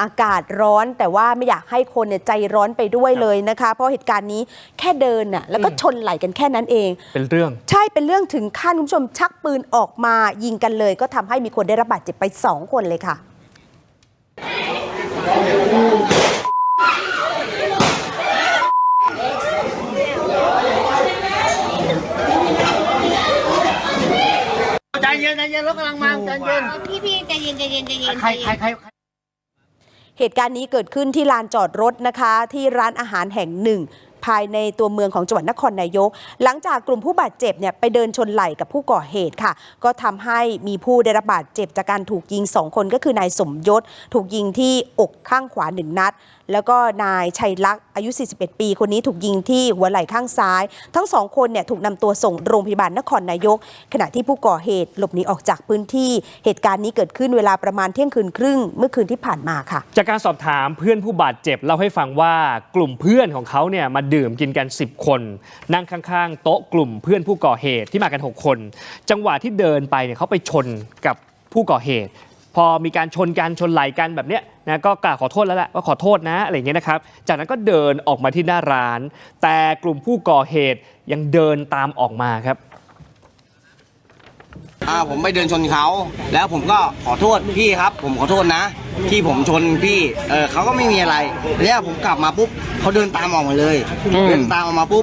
อากาศร้อน แต่ว่าไม่อยากให้คนเนี่ยใจร้อนไปด้วยเลยนะคะ เพราะเหตุการณ์นี้แค่เดินน่ะแล้วก็ชนไหลกันแค่นั้นเอง เป็นเรื่อง ใช่เป็นเรื่องถึงขั้นคุณผู้ชมชักปืนออกมายิงกันเลย ก็ทำให้มีคนได้รับบาดเจ็บไป 2 คนเลยค่ะ ใจเย็นใจเย็นรถกำลังมาใจเย็นพี่พี่ใจเย็นใจเย็นใจเย็น ใครใครใคร เหตุการณ์นี้เกิดขึ้นที่ลานจอดรถนะคะ ที่ร้านอาหารแห่งหนึ่ง ภายในตัวเมืองของจังหวัดนครนายก หลังจากกลุ่มผู้บาดเจ็บเนี่ยไปเดินชนไหล่กับผู้ก่อเหตุค่ะ ก็ทำให้มีผู้ได้รับบาดเจ็บจากการถูกยิง 2 คนก็คือนายสมยศ ถูกยิงที่อกข้างขวาหนึ่งนัด แล้วก็นายชัยลักษณ์อายุ 41 ปี คนนี้ถูกยิงที่หัวไหล่ข้างซ้าย ทั้งสองคนเนี่ยถูกนำตัวส่งโรงพยาบาลนครนายก ขณะที่ผู้ก่อเหตุหลบหนีออกจากพื้นที่ เหตุการณ์นี้เกิดขึ้นเวลาประมาณเที่ยงคืนครึ่งเมื่อคืนที่ผ่านมาค่ะ จากการสอบถามเพื่อนผู้บาดเจ็บเล่าให้ฟังว่ากลุ่มเพื่อนของเขาเนี่ยมาดื่มกินกัน 10 คน นั่งข้างๆ โต๊ะกลุ่มเพื่อนผู้ก่อเหตุที่มากัน 6 คน จังหวะที่เดินไปเนี่ยเขาไปชนกับผู้ก่อเหตุ พอมีการชนกันชนไหลกันแบบเนี้ยนะก็กล่าวขอโทษแล้วแหละว่าขอโทษนะอะไรเงี้ยนะครับ จากนั้นก็เดินออกมาที่หน้าร้าน แต่กลุ่มผู้ก่อเหตุยังเดินตามออกมาครับ อ่าผมไปเดินชนเขาแล้วผมก็ขอโทษพี่ครับ ผมขอโทษนะ ที่ผมชนพี่เออเขาก็ไม่มีอะไรแล้วผมกลับมาปุ๊บเขาเดินตามออกมาเลยเดินตามออกมาปุ๊บ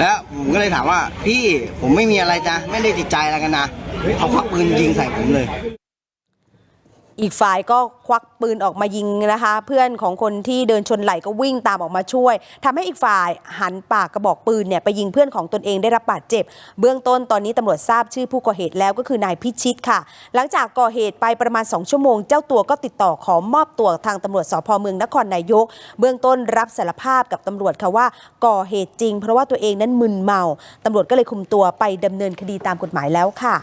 แล้วผมก็เลยถามว่าพี่ผมไม่มีอะไรจ้ะไม่ได้ติดใจอะไรกันนะเขาควักปืนยิงใส่ผมเลย อีกฝ่ายก็ควักปืนออกมายิงนะคะ เพื่อนของคนที่เดินชนไหลก็วิ่งตามออกมาช่วยทำให้อีกฝ่ายหันปากกระบอกปืนเนี่ยไปยิงเพื่อนของตนเองได้รับบาดเจ็บ เบื้องต้นตอนนี้ตำรวจทราบชื่อผู้ก่อเหตุแล้วก็คือนายพิชิตค่ะ หลังจากก่อเหตุไปประมาณ 2 ชั่วโมง เจ้าตัวก็ติดต่อขอมอบตัวทางตำรวจสพเมืองนครนายก เบื้องต้นรับสารภาพกับตำรวจค่ะว่าก่อเหตุจริง เพราะว่าตัวเองนั้นมึนเมาตำรวจก็เลยคุมตัวไปดำเนินคดีตามกฎหมายแล้วค่ะ